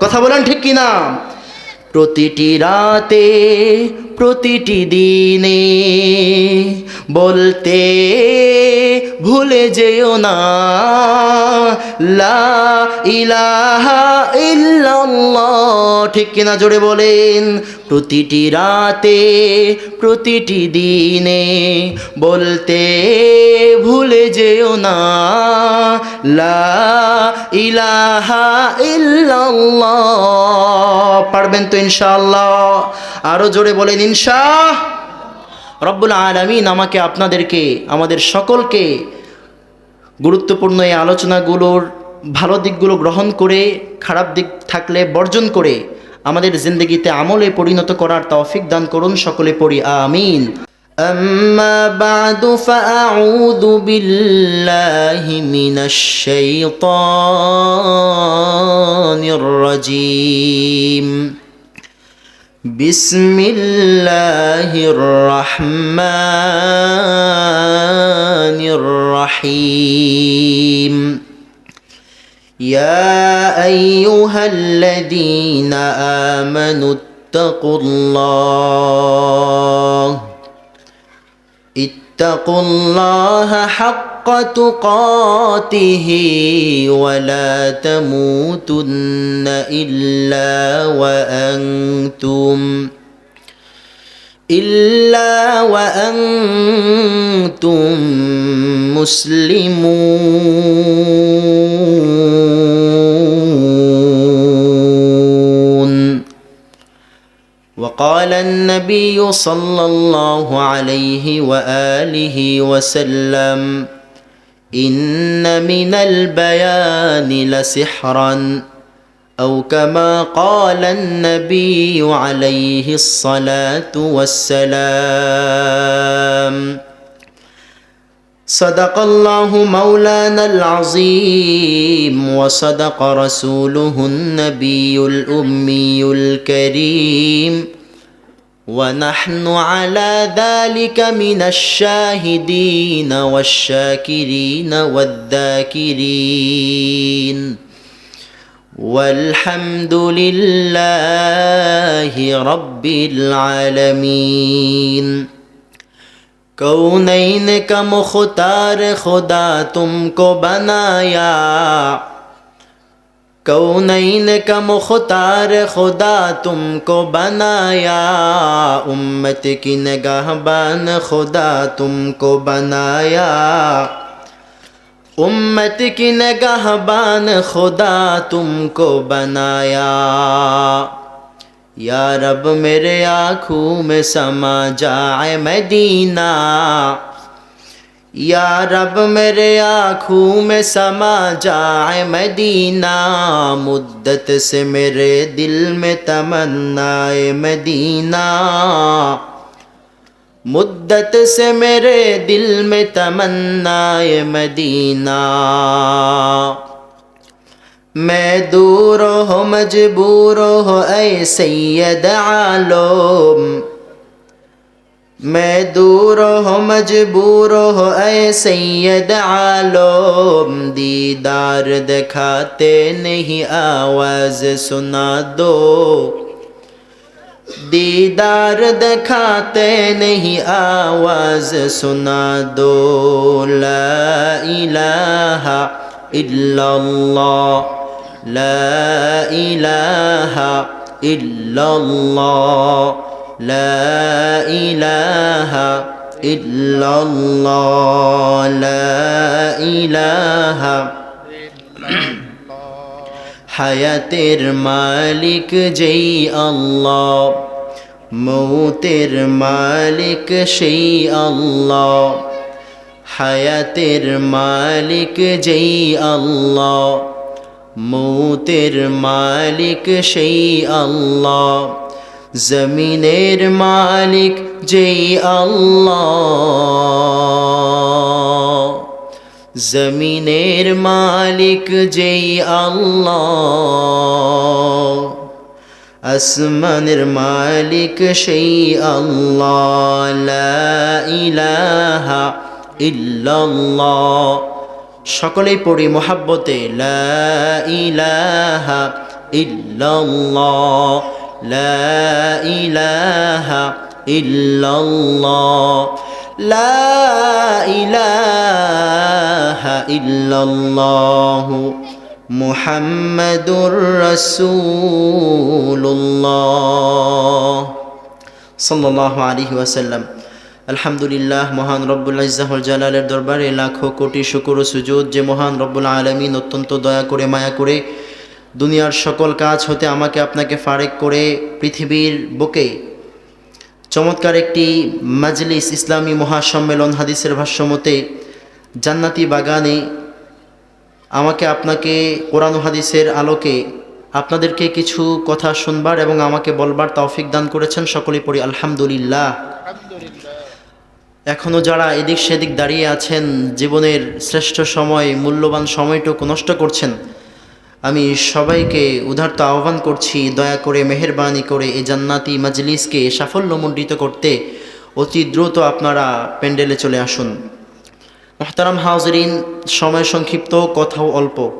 কথা বলেন ঠিক কি না প্রতিটি রাতে প্রতিটি দিনে বলতে ভুলে যেও না। লা ইলাহা ইল্লাল্লাহ। ঠিক কিনা জোরে বলেন? প্রতিটি রাতে, প্রতিটি দিনে বলতে ভুলে যেও না। লা ইলাহা ইল্লাল্লাহ। পারবেন তো ইনশাআল্লাহ? আরও জোরে বলেন ইনশা রব্বুল আলামিন আমাকে আপনাদেরকে আমাদের সকলকে গুরুত্বপূর্ণ এই আলোচনাগুলোর ভালো দিকগুলো গ্রহণ করে খারাপ দিক থাকলে বর্জন করে আমাদের জিন্দগিতে আমলে পরিণত করার তৌফিক দান করুন সকলে পড়ি আমিন أما بعد فأعوذ بالله من الشيطان الرجيم بسم الله الرحمن الرحيم. يا أيها الذين آمنوا اتقوا الله. اتقوا الله حق تقاته ولا تموتن إلا وأنتم إلا وأنتم مسلمون. وقال النبي صلى الله عليه وآله وسلم إن من البيان لسحرا أو كما قال النبي عليه الصلاة والسلام. صدق الله مولانا العظيم وصدق رسوله النبي الأمي الكريم. ونحن على ذلك من الشاهدين والشاكرين والذاكرين. والحمد لله رب العالمين. كونينك مختار خدا تم کو بنایا कौनैन का मुख्तार खुदा तुमको बनाया उम्मत की नगाहबान खुदा तुमको बनाया उम्मत की नगाहबान खुदा तुमको बनाया या रब मेरे आँखों में समा जाए मदीना या रब मेरे आँखों में समा जाए मदीना मुद्दत से मेरे दिल में तमन्नाए मदीना मुद्दत से मेरे दिल में तमन्नाए मदीना मैं दूर हो मजबूर हो ऐ सैयद आलम میں دور ہو مجبور ہو اے سید عالم دیدار دکھاتے نہیں آواز سنا دو دیدار دکھاتے نہیں آواز سنا دو لا الہ الا اللہ لا الہ الا اللہ لا إله إلا الله لا إله হায়াতের মালিক যেই আল্লাহ মৌতের মালিক সেই আল্লাহ হায়াতের মালিক যেই আল্লাহ মৌতের মালিক সেই আল্লাহ জমিনের মালিক যেই আল্লাহ। জমিনের মালিক যেই আল্লাহ। আসমানের মালিক সেই আল্লাহ। লা ইলাহা ইল্লাল্লাহ। সকলেই পড়ি মোহাব্বতে, লা ইলাহা ইল্লাল্লাহ। লা ইলাহা ইল্লাল্লাহ। লা ইলাহা ইল্লাল্লাহ। মুহাম্মাদুর রাসূলুল্লাহ। সাল্লাল্লাহু আলাইহি ওয়াসাল্লাম। আলহামদুলিল্লাহ, মহান রব্বুল ইজ্জাহুল জালালের দরবারে লাখো কোটি শুকুর সুজুদ যে মহান রব্বুল আলামিন অত্যন্ত দয়া করে, মায়া করে দুনিয়ার সকল কাজ হতে আমাকে আপনাকে ফারেক করে পৃথিবীর বুকে। চমৎকার একটি মাজলিস ইসলামী মহাসম্মেলন হাদিসের ভাষ্যমতে, জান্নাতি বাগানে আমাকে আপনাকে কোরআন হাদিসের আলোকে আপনাদেরকে কিছু কথা শুনবার এবং আমাকে বলবার তৌফিক দান করেছেন সকলেই পড়ি আলহামদুলিল্লাহ। এখনও যারা এদিক সেদিক দাঁড়িয়ে আছেন, জীবনের শ্রেষ্ঠ সময়, মূল্যবান সময়টুকু নষ্ট করছেন আমি সবাইকে উদার্ত আহ্বান করছি, দয়া করে, মেহেরবানি করে এই জান্নাতি মাজলিসকে সাফল্যমণ্ডিত করতে। অতি দ্রুত আপনারা প্যান্ডেলে চলে আসুন। মোহতারাম হাউজরিন সময় সংক্ষিপ্ত, কথাও অল্প।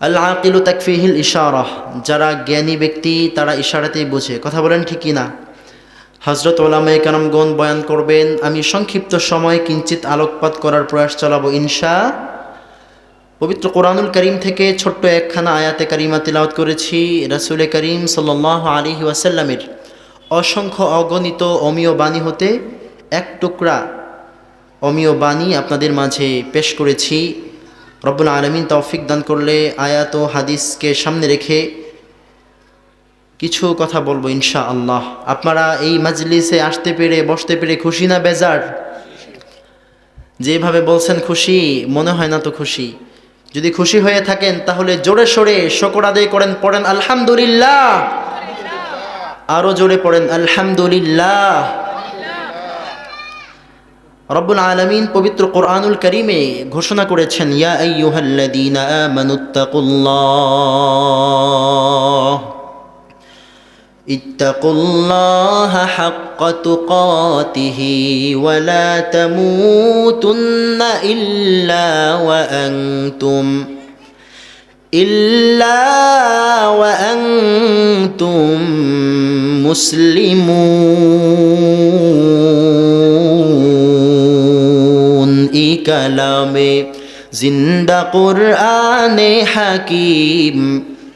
আল্লাহ আকিলু তাকফিহিল ইশারাহ, যারা জ্ঞানী ব্যক্তি, তারা ইশারাতেই বোঝে। কথা বলেন ঠিকই না? হজরত ওলামে কানামগণ বয়ান করবেন, আমি সংক্ষিপ্ত সময় কিঞ্চিত আলোকপাত করার প্রয়াস চালাবো ইনশা পবিত্র কোরআনুল করিম থেকে ছোট্ট একখানা আয়াতে কারিমা তিলাওয়াত করেছি রাসুল করিম সাল্লাহ আলী ওয়াসাল্লামের অসংখ্য অগণিত অমীয় বাণী হতে এক টুকরা অমীয় বাণী আপনাদের মাঝে পেশ করেছি। রব্বুল আলমিন তৌফিক দান করলে আয়াত ও হাদিসকে সামনে রেখে কিছু কথা বলব ইনশা আল্লাহ আপনারা এই মাজলিসে আসতে পেরে, বসতে পেরে খুশি না বেজার? যেভাবে বলছেন খুশি, মনে হয় না তো খুশি। যদি খুশি হয়ে থাকেন, তাহলে জোরে সোরে শকর আদায় করেন, পড়েন আলহামদুলিল্লাহ। আরও জোরে পড়েন, আলহামদুলিল্লাহ। রব্বুল আলমিন পবিত্র কোরআনুল করিমে ঘোষণা করেছেন, ইয়া আইয়ুহাল্লাযীনা আমানুত্তাকুল্লাহ اتقوا الله حق تقاته ولا تموتن إلا وأنتم إلا وأنتم مسلمون إي كلامي জিন্দা কোরআনে হাকিম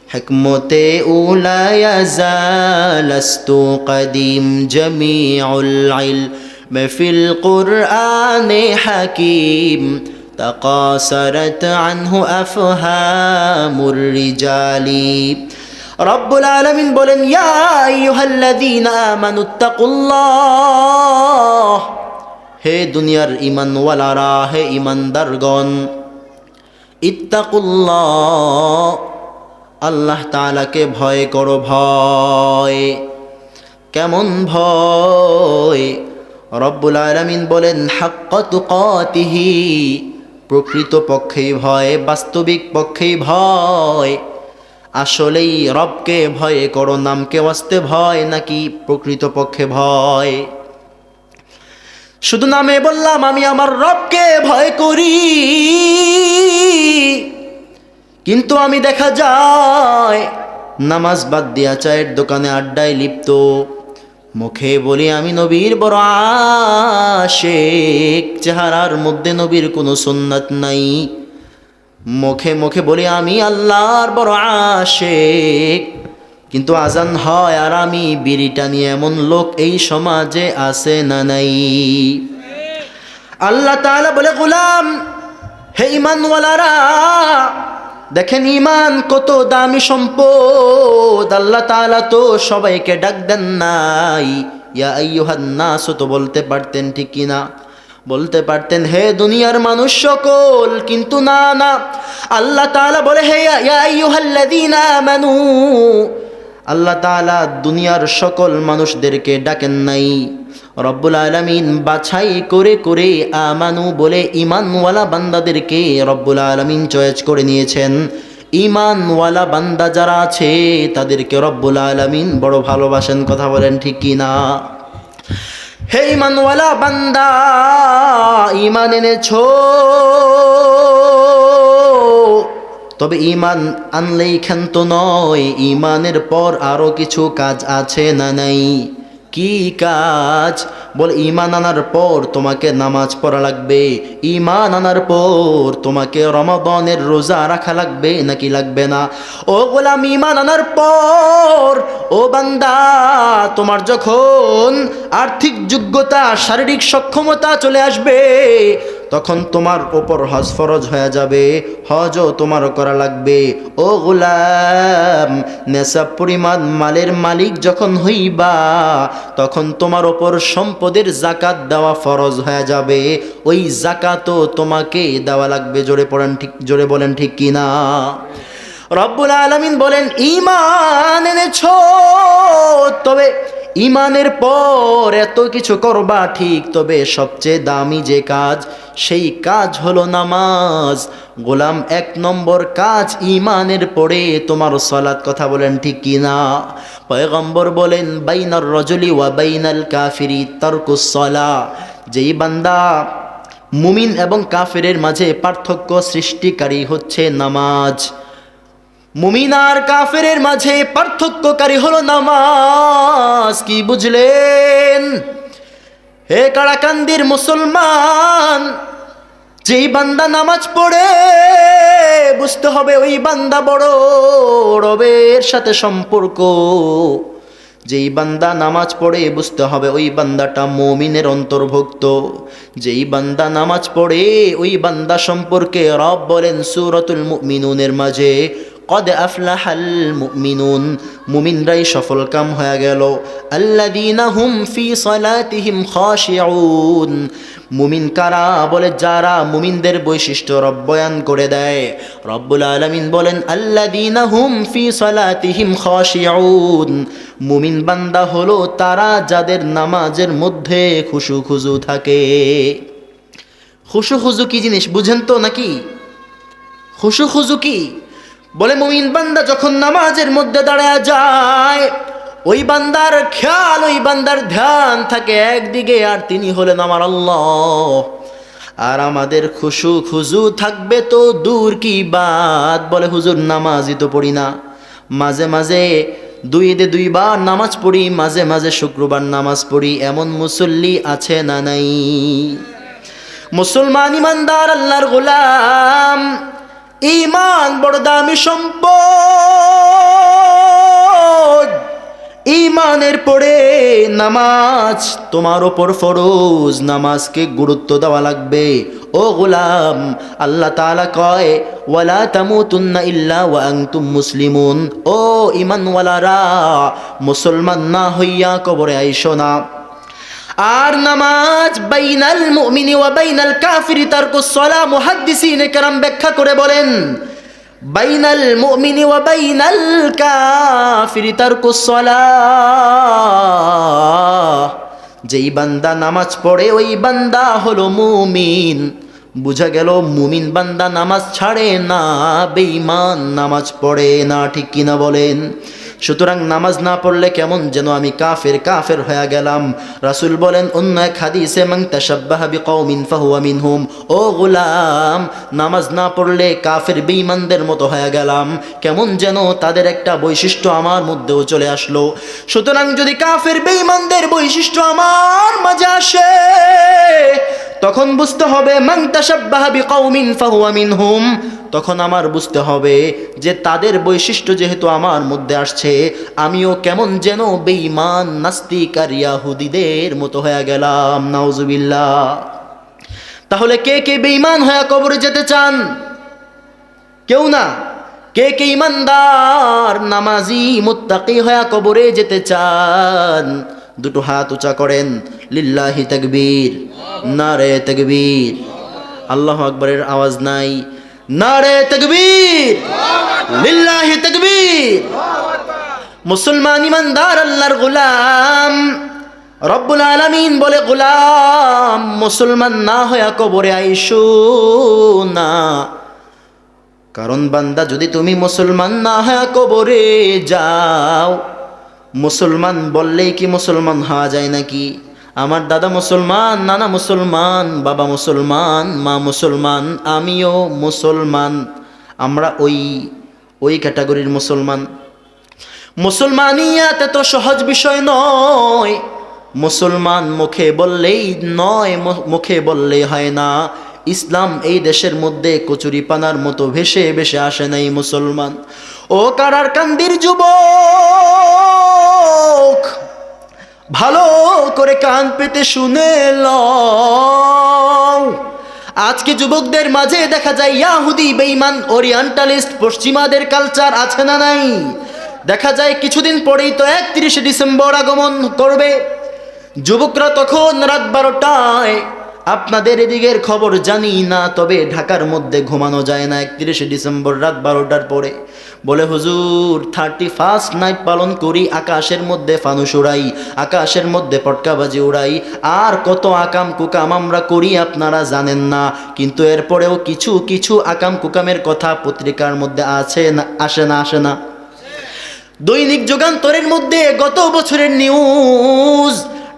حكمت أولى يزالست قديم جميع العلم في القرآن حكيم تقاصرت عنه أفهام الرجال رب العالمين بولن يا أيها الذين آمنوا اتقوا الله হে দুনিয়ার ইমানওয়ালারা হে ইমানদারগণ ইত্তাকুল্লাহ আল্লাহ তালাকে ভয় করো ভয়। কেমন ভয়? রব্বুল আলমিন বলেন হাক্কত কতিহি প্রকৃত পক্ষেই ভয়, বাস্তবিক পক্ষেই ভয়। আসলেই রবকে ভয়ে করো, নামকে ওয়াস্তে ভয়, নাকি প্রকৃত পক্ষে ভয়? শুধু নামে বললাম, আমি আমার রবকে ভয় করি। কিন্তু আমি দেখা যায়, নামাজ বাদ দিয়া চায়ের দোকানে আড্ডায় লিপ্ত। মুখে বলি, আমি নবীর বড় আশেক। চেহারার মধ্যে নবীর কোনো সুন্নাত নাই। মুখে মুখে বলি, আমি আল্লাহর বড় আশেক। কিন্তু আজান হয়, আর আমি বিড়িটা নিয়ে এমন লোক এই সমাজে আছে না নাই? আল্লাহ তাআলা বলে, গোলাম, হে ইমানওয়ালারা দেখেন ইমান কত দামি সম্পদ, আল্লাহ তাআলা তো সবাইকে ডাক দেন নাই। ইয়া আইয়ুহান নাস, তো বলতে পারতেন ঠিক কিনা বলতে পারতেন, হে দুনিয়ার মানুষ সকল, কিন্তু না না। আল্লাহ তাআলা বলে, হে ইয়া আইয়ুহাল্লাযীনা আমানু। আল্লাহ তাআলা দুনিয়ার সকল মানুষদেরকে ডাকেন নাই। রব্বুল আলমিন বাছাই করে করে আমানু বলে ইমানওয়ালা বান্দাদেরকে রব্বুল আলমিন চয়েস করে নিয়েছেন। ইমানওয়ালা বান্দা যারা আছে, তাদেরকে রব্বুল আলমিন বড় ভালোবাসেন, কথা বলেন ঠিক কি না? হে ইমানওয়ালা বান্দা ইমান এনেছো? তবে ইমান আনলেই ক্ষান্ত নয় ইমানের পর আরও কিছু কাজ আছে না নাই? কি কাজ? বল ইমান আনার পর তোমাকে নামাজ পড়া লাগবে। ইমান আনার পর তোমাকে রমাদনের রোজা রাখা লাগবে নাকি লাগবে না? ও গোলাম ইমান আনার পর ও বান্দা, তোমার যখন আর্থিক যোগ্যতা, শারীরিক সক্ষমতা চলে আসবে তখন তোমার ওপর হজ ফরজ হয়ে যাবে, হজও তোমার করা লাগবে। ও গোলাম, নেশাব পরিমাণ মালের মালিক যখন হইবা, তখন তোমার ওপর সম্পদের জাকাত দেওয়া ফরজ হয়ে যাবে। ওই জাকাতও তোমাকে দেওয়া লাগবে, জোরে পড়েন ঠিক, জোরে বলেন ঠিক কিনা? রব্বুল আলমিন বলেন ইমান এনেছ? তবে ইমানের পর এত কিছু করবা ঠিক, তবে সবচেয়ে দামি যে কাজ, সেই কাজ হলো নামাজ। গোলাম এক নম্বর কাজ ইমানের পরে তোমার সলাৎ কথা বলেন ঠিক কিনা পয়গম্বর বলেন, বাইনার রজলি ওয়া বাইনাল কাফিরি তর্কুসলা যেই বান্দা মুমিন এবং কাফেরের মাঝে পার্থক্য সৃষ্টিকারী হচ্ছে নামাজ। মুমিন আর কাফেরের মাঝে পার্থক্যকারী হলো নামাজ, কি বুঝলেন? হে কারাকান্দির মুসলমান, যেই বান্দা নামাজ পড়ে, বুঝতে হবে ওই বান্দা বড় রবের সাথে সম্পর্ক। যেই বান্দা নামাজ পড়ে, বুঝতে হবে ওই বান্দাটা মমিনের অন্তর্ভুক্ত। যেই বান্দা নামাজ পড়ে, ওই বান্দা সম্পর্কে রব বলেন সুরতুল মিনুনের মাঝে কদ আফলাহাল মুমিনুন মুমিনরাই সফল কাম হয়ে গেল। আল্লাযীনা হুম ফি সালাতিহিম খাশিউন। মুমিন কারা? বলে যারা মুমিনদের বৈশিষ্ট্য রব বয়ান করে দেয়। রব্বুল আলামিন বলেন, আল্লাযীনা হুম ফি সালাতিহিম খাশিউন। মুমিন বান্দা হলো তারা যাদের নামাজের মধ্যে খুশু খুজু থাকে। খুশু খুজু কি জিনিস বুঝেন তো নাকি? খুশু খুজু কি? বলে মুমিন বান্দা যখন নামাজের মধ্যে দাঁড়ায় যায়, ওই বান্দার খেয়াল, ওই বান্দার ধ্যান থাকে একদিকে, আর তিনি হলেন আমার আল্লাহ। আর আমাদের খুশু খুজু থাকবে তো দূর কি বাদ বলে, হুজুর, নামাজই তো পড়ি না। মাঝে মাঝে দুই ঈদে দুইবার নামাজ পড়ি, মাঝে মাঝে শুক্রবার নামাজ পড়ি। এমন মুসল্লি আছে না নাই? মুসলমান ইমানদার, আল্লাহর গোলাম। ইমান বড় দামি সম্পদ। ইমানের পরে নামাজ, তোমার ওপর ফরজ, নামাজকে গুরুত্ব দেওয়া লাগবে। ও গোলাম, আল্লাহ তাআলা কয়, ওয়ালা তামুতুন্না ইল্লা ওয়া আনতুম মুসলিমুন। ও ইমানওয়ালারা, মুসলমান না হইয়া কবরে আইসো না। আর নামাজ বাইনাল মুমিনি ওয়া বাইনাল কাফিরি তারকুস সালাহ মুহাদ্দিসিন কেরাম ব্যাখ্যা করে বলেন, বাইনাল মুমিনি ওয়া বাইনাল কাফিরি তারকুস সালাহ যেই বান্দা নামাজ পড়ে, ওই বান্দা হলো মুমিন। বুঝা গেল মুমিন বান্দা নামাজ ছাড়ে না, বেঈমান নামাজ পড়ে না, ঠিক কিনা বলেন? সুতরাং নামাজ না পড়লে কেমন যেন আমি কাফের কাফের হয়ে গেলাম। রাসুল বলেন, অন্য এক হাদিসে, মান তাশাব্বাহা বিকওমিন ফাহুয়া মিনহুম। ও গোলাম, নামাজ না পড়লে কাফের বেঈমানদের মতো হয়ে গেলাম। কেমন যেন তাদের একটা বৈশিষ্ট্য আমার মধ্যেও চলে আসলো। সুতরাং যদি কাফের বেঈমানদের বৈশিষ্ট্য আমার মাঝে আসে, তখন বুঝতে হবে, মান তাশাব্বাহা বিকওমিন ফাহুয়া মিনহুম। তখন আমার বুঝতে হবে যে তাদের বৈশিষ্ট্য যেহেতু আমার মধ্যে আসছে, আমিও কেমন যেন বেঈমান, নাস্তিক আর ইয়াহুদিদের মতো হয়ে গেলাম। নাউজুবিল্লাহ। তাহলে কে কে বেঈমান হয়ে কবরে যেতে চান? কেউ না? কে কে ইমানদার নামাজি, মুত্তাকি হয়ে কবরে যেতে চান? দুটো হাত উঁচা করেন। লিল্লাহি তাকবীর, নারে তাকবীর। আল্লাহ আকবরের আওয়াজ নাই। নারে তাকবীর, লিল্লাহি তাকবীর। মুসলমান ইমানদার আল্লাহর গোলাম, রব্বুল আলামিন বলে গোলাম, মুসলমান না হয়ে কবরে আইসো না। কারণ বান্দা, যদি তুমি মুসলমান না হয়ে কবরে যাও, মুসলমান বললেই কি মুসলমান হওয়া যায় নাকি? আমার দাদা মুসলমান, নানা মুসলমান, বাবা মুসলমান, মা মুসলমান, আমিও মুসলমান। আমরা ওই ওই ক্যাটাগরির মুসলমান। মুসলমানিয়াত এত সহজ বিষয় নয়। মুসলমান মুখে বললেই নয় মুখে বললেই হয় না। ইসলাম এই দেশের মধ্যে কচুরি পানার মতো ভেসে ভেসে আসে নাই মুসলমান। ও কারার কান্দির যুবক! ভালো করে কান পেতে শুনে ল আজকে যুবকদের মাঝে দেখা যায় ইয়াহুদি বেইমান ওরিয়েন্টালিস্ট, পশ্চিমাদের কালচার আছে না নাই? দেখা যায় কিছুদিন পরেই তো একত্রিশে ডিসেম্বর আগমন করবে। যুবকরা তখন রাত বারোটায় আপনাদের এদিকের খবর জানি না, তবে ঢাকার মধ্যে ঘুমানো যায় না। একত্রিশে ডিসেম্বর রাত বারোটার পরে বলে, হুজুর থার্টি ফার্স্ট নাইট পালন করি, আকাশের মধ্যে ফানুস উড়াই, আকাশের মধ্যে পটকাবাজি উড়াই। আর কত আকাম কুকাম আমরা করি, আপনারা জানেন না। কিন্তু এরপরেও কিছু কিছু আকাম কুকামের কথা পত্রিকার মধ্যে আছে না, আসে না আসে না। দৈনিক যুগান্তরের মধ্যে গত বছরের নিউজ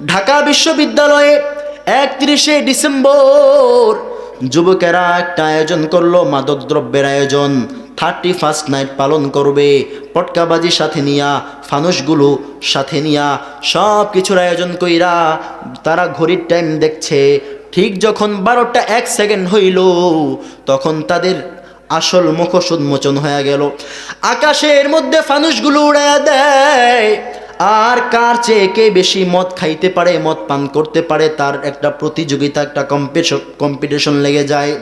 ঢাকা বিশ্ববিদ্যালয়ে একত্রিশে ডিসেম্বর, যুবকেরা একটা আয়োজন করল, মাদক দ্রব্যের আয়োজন। থার্টি ফার্স্ট নাইট পালন করবে, পটকাবাজি সাথে নিয়া ফানুসগুলো সাথে নিয়া সব কিছুর আয়োজন কইরা তারা ঘড়ির টাইম দেখছে। ঠিক যখন বারোটা এক সেকেন্ড হইল, তখন তাদের আসল মুখোশ উন্মোচন হয়ে গেল। আকাশের মধ্যে ফানুসগুলো উড়াইয়া দেয়। আর কার চেয়ে কে বেশি মদ খাইতে পারে, মদ পান করতে পারে, তার একটা প্রতিযোগিতা, একটা কম্পিটিশন লেগে যায়।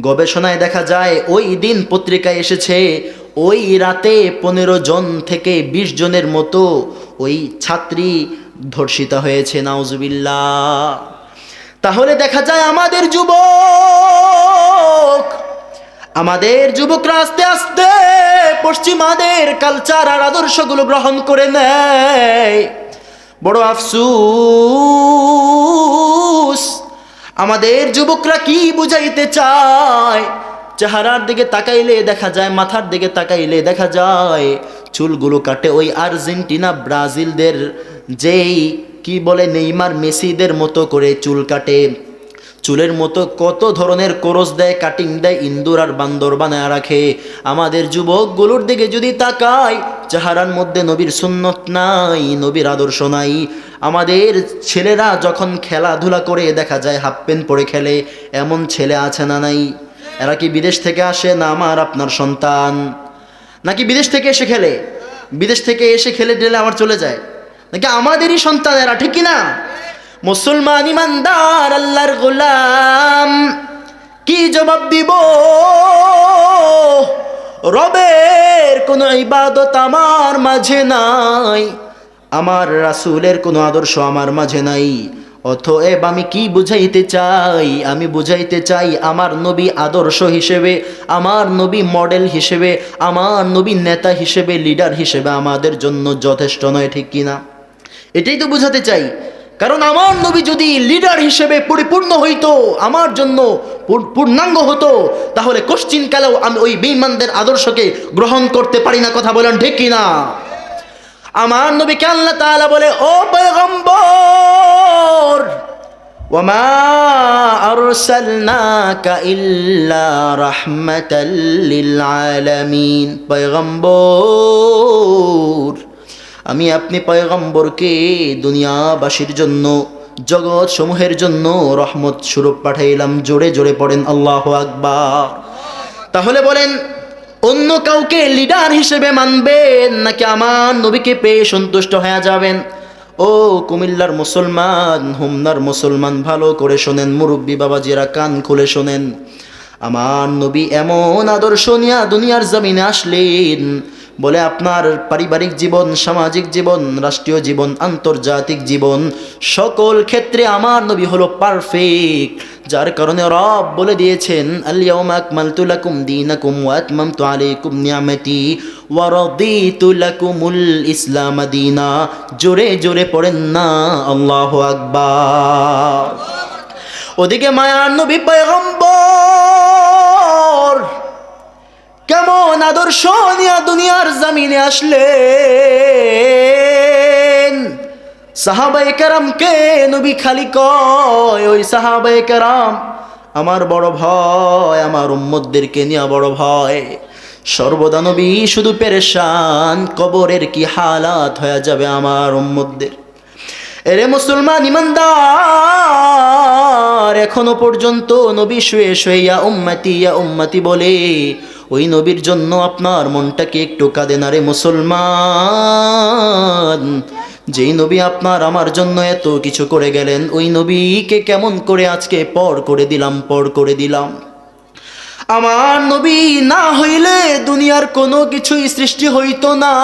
গবেষণায় দেখা যায়, ওই দিন পত্রিকায় এসেছে, ওই রাতে পনেরো জন থেকে ২০ জনের মতো ওই ছাত্রী ধর্ষিতা হয়েছে, নাউজুবিল্লাহ। তাহলে দেখা যায় আমাদের যুবক আমাদের যুবকরা আস্তে আস্তে পশ্চিমাদের কালচার আর আদর্শগুলো গ্রহণ করে নেয়। বড় আফসুস, আমাদের যুবকরা কি বুঝাইতে চায়? চেহারার দিকে তাকাইলে দেখা যায়, মাথার দিকে তাকাইলে দেখা যায়, চুলগুলো কাটে ওই আর্জেন্টিনা, ব্রাজিলদের যেই, কি বলে, নেইমার, মেসিদের মতো করে চুল কাটে। চুলের মতো কত ধরনের কোরস দেয় কাটিং দেয়, ইন্দুর আর বান্দর বানায় রাখে। আমাদের যুবকগুলোর দিকে যদি তাকাই, চেহারার মধ্যে নবীর সুন্নত নাই, নবীর আদর্শ নাই। আমাদের ছেলেরা যখন খেলাধুলা করে, দেখা যায় হাফ প্যান্ট পরে খেলে, এমন ছেলে আছে না নাই? এরা কি বিদেশ থেকে আসে না আমার আপনার সন্তান? নাকি বিদেশ থেকে এসে খেলে? বিদেশ থেকে এসে খেলে টেলে আমার চলে যায়? নাকি আমাদেরই সন্তান এরা ঠিক কি না মুসলমান ইমানদার, আল্লাহর গোলাম। কি জবাব দিব? রবের কোনো ইবাদত আমার মাঝে নাই, আমার রাসূলের কোনো আদর্শ আমার মাঝে নাই। অতএব আমি কি বুঝাইতে চাই? আমি বুঝাইতে চাই আমার নবী আদর্শ হিসেবে, আমার নবী মডেল হিসেবে, আমার নবী নেতা হিসেবে, লিডার হিসেবে আমাদের জন্য যথেষ্ট নয়, ঠিক কিনা? এটাই তো বুঝাতে চাই। কারণ আমার নবী যদি লিডার হিসেবে পরিপূর্ণ হইতো, আমার জন্য পূর- পূর্ণাঙ্গ হতো, তাহলে কোশ্চিন কালেও আমি ওই বেঈমানদের আদর্শকে গ্রহণ করতে পারি না, কথা বলেন ঠিক কিনা? আমার নবীকে আল্লাহ তাআলা বলে, ও পয়গম্বর লিল পয়গম্বর আমি আপনি পয়গম্বরকে দুনিয়াবাসীর জন্য জগৎ সমূহের জন্য রহমত স্বরূপ পাঠাইলাম। জোরে জোরে পড়েন, আল্লাহ আকবার। তাহলে বলেন, অন্য কাউকে লিডার হিসেবে মানবেন নাকি আমার নবীকে পেয়ে সন্তুষ্ট হয়ে যাবেন? ও কুমিল্লার মুসলমান, হুমনার মুসলমান, ভালো করে শোনেন, মুরব্বী বাবাজিরা কান খুলে শোনেন। আমার নবী এমন আদর্শ নিয়া দুনিয়ার জমিনে আসলেন। বলে আপনার পারিবারিক জীবন, সামাজিক জীবন, রাষ্ট্রীয় জীবন, আন্তর্জাতিক জীবন, সকল ক্ষেত্রে আমার নবী হলো পারফেক্ট যার কারণে রব বলে দিয়েছেন ইসলাম জোরে জোরে পড়েন না, আল্লাহু আকবার। ওদিকে মায়ার নবী পয়গম্বর কেমন আদর্শ নিয়া দুনিয়ার জমিনে আসলেন? সাহাবাই কে নবী খালি কয়, ওই সাহাবাই কারাম, আমার বড় ভয়, আমার উম্মদদেরকে নিয়ে বড় ভয়। সর্বদা নবী শুধু পেরেশান, কবরের কি হালাত হয়ে যাবে আমার উম্মদদের এরে মুসলমান ইমানদার, এখনও পর্যন্ত নবী শুয়ে শুয়ে ইয়া উম্মতি ইয়া উম্মতি বলে ওই নবীর জন্য আপনার মনটাকে একটু কাঁদে না রে মুসলমান। যেই নবী আপনার আমার জন্য এত কিছু করে গেলেন, ওই নবীকে কেমন করে আজকে পর করে দিলাম, পর করে দিলাম। আমার নবী না হইলে দুনিয়ার কোনো কিছুই সৃষ্টি হইতো না।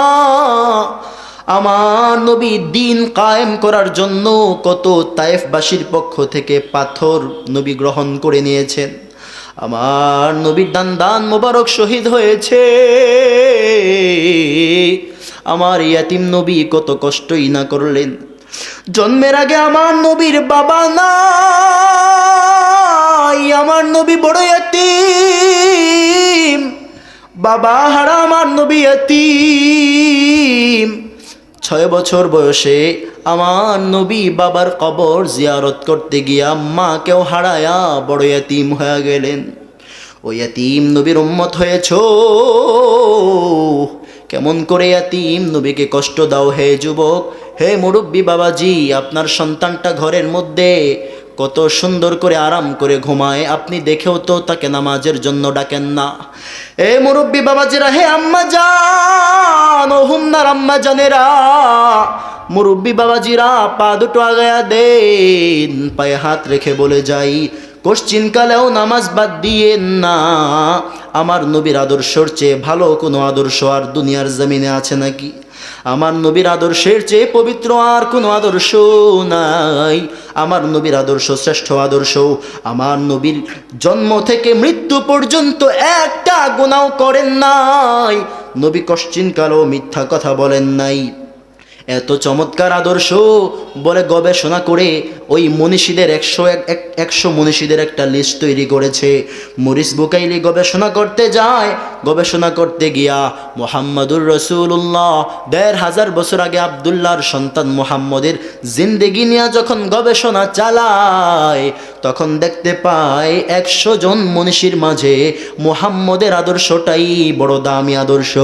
আমার নবী দিন কায়েম করার জন্য কত তায়েফবাসীর পক্ষ থেকে পাথর নবী গ্রহণ করে নিয়েছেন। আমার নবীর দান দান মোবারক শহীদ হয়েছে। আমার ইয়াতিম নবী কত কষ্টই না করলেন। জন্মের আগে আমার নবীর বাবা নাই, আমার নবী বড় ইয়াতিম। বাবা হারা আমার নবী ইয়াতিম। ছয় বছর বয়সে আমার নবী বাবার কবর জিয়ারত করতে গিয়া মা কেউ হারায়া বড় এতিম হয়ে গেলেন। ওই এতিম নবীর উম্মত হয়েছ? কেমন করে এতিম নবীকে কষ্ট দাও হে যুবক? হে মুরব্বী বাবাজি, আপনার সন্তানটা ঘরের মধ্যে কত সুন্দর করে আরাম করে ঘুমায়। আপনি দেখেও তো তাকে নামাজের জন্য ডাকেন না। এ মুরব্বী বাবাজিরা, হে আম্মা জান, ও হুমনার আম্মা জানেরা। মুরব্বী বাবাজিরা, পা দুটো আগায়া দেন, পায়ে হাত রেখে বলে যাই কোশ্চিনকালেও নামাজ বাদ দিয়েন না। আমার নবীর আদর্শর চেয়ে ভালো কোনো আদর্শ আর দুনিয়ার জমিনে আছে নাকি? আমার নবীর আদর্শের চেয়ে পবিত্র আর কোনো আদর্শ নাই। আমার নবীর আদর্শ, শ্রেষ্ঠ আদর্শ, আমার নবীর জন্ম থেকে মৃত্যু পর্যন্ত একটা গুণাও করেন নাই। নবী কশ্চিন কশ্চিনকালও মিথ্যা কথা বলেন নাই। এত চমৎকার আদর্শ বলে গবেষণা করে ওই মনীষীদের একশো এক এক- একশো মনীষীদের একটা লিস্ট তৈরি করেছে। মরিস বুকাইলি গবেষণা করতে যায়। গবেষণা করতে গিয়া মোহাম্মদুর রসুল্লাহ দেড় হাজার বছর আগে আবদুল্লাহর সন্তান মোহাম্মদের জিন্দেগি নিয়ে যখন গবেষণা চালায়, তখন দেখতে পায় একশো জন মনীষীর মাঝে মোহাম্মদের আদর্শটাই বড় দামি আদর্শ।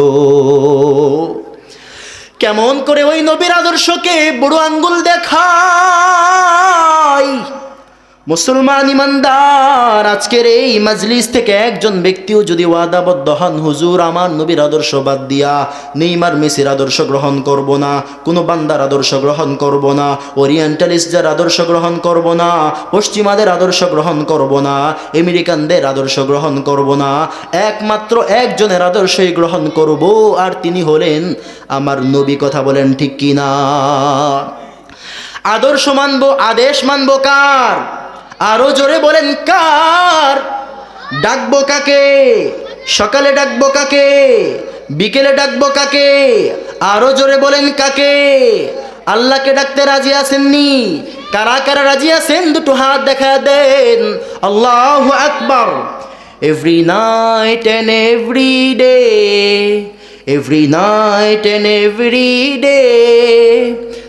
কেমন করে ওই নবীর আদর্শকে বড় আঙ্গুল দেখায়? মুসলমান ইমানদার, আজকের এই মাজলিস থেকে একজন ব্যক্তিও যদি ওয়াদাবদ্ধ হন, হুজুর, আমার নবীর আদর্শ বাদ দিয়া নেইমার মেসির আদর্শ গ্রহণ করব না, কোনো বান্দার আদর্শ গ্রহণ করব না, ওরিয়েন্টালিস্টদের আদর্শ গ্রহণ করব না, পশ্চিমাদের আদর্শ গ্রহণ করব না, আমেরিকানদের আদর্শ গ্রহণ করব না, একমাত্র একজনের আদর্শই গ্রহণ করব, আর তিনি হলেন আমার নবী, কথা বলেন ঠিক কিনা? আদর্শ মানবো, আদেশ মানবো কার? আরও জোরে বলেন, কার? ডাকবো কাকে? সকালে ডাকবো কাকে? বিকেলে ডাকবো কাকে? আরও জোরে বলেন, কাকে? আল্লাহকে ডাকতে রাজি আছেননি? কারা কারা রাজি আছেন? দুটো হাত দেখা দেন। আল্লাহ আকবর। Every night and every day every night and every day.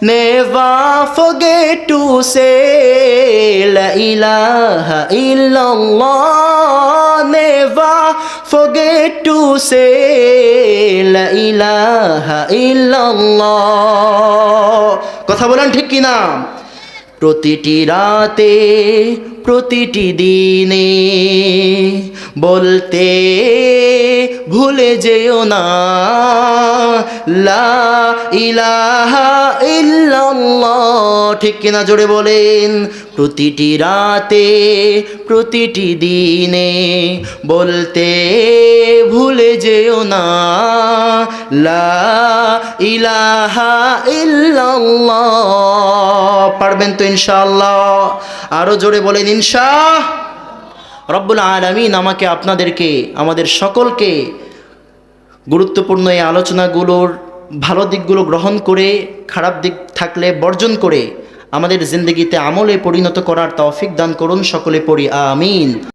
Never forget to say La ilaha illallah. never forget to say La ilaha illallah কথা বলেন ঠিক কিনা প্রতিটি রাতে, প্রতিটি দিনে বলতে ভুলে যেও না, লা ইলাহা ইল্লাল্লাহ। ঠিক কিনা জোরে বলেন প্রতিটি রাতে, প্রতিটি দিনে বলতে ভুলে যেও না ইলাহা ইল্লাল্লাহ। পারবেন তো ইনশাআল্লাহ? আরও জোরে বলেন ইনশা রব্বুল আলামিন আমাকে আপনাদেরকে, আমাদের সকলকে গুরুত্বপূর্ণ এই আলোচনাগুলোর ভালো দিকগুলো গ্রহণ করে, খারাপ দিক থাকলে বর্জন করে আমাদের জিন্দগিতে আমলে পরিণত করার তৌফিক দান করুন সকলে পড়ি আমিন।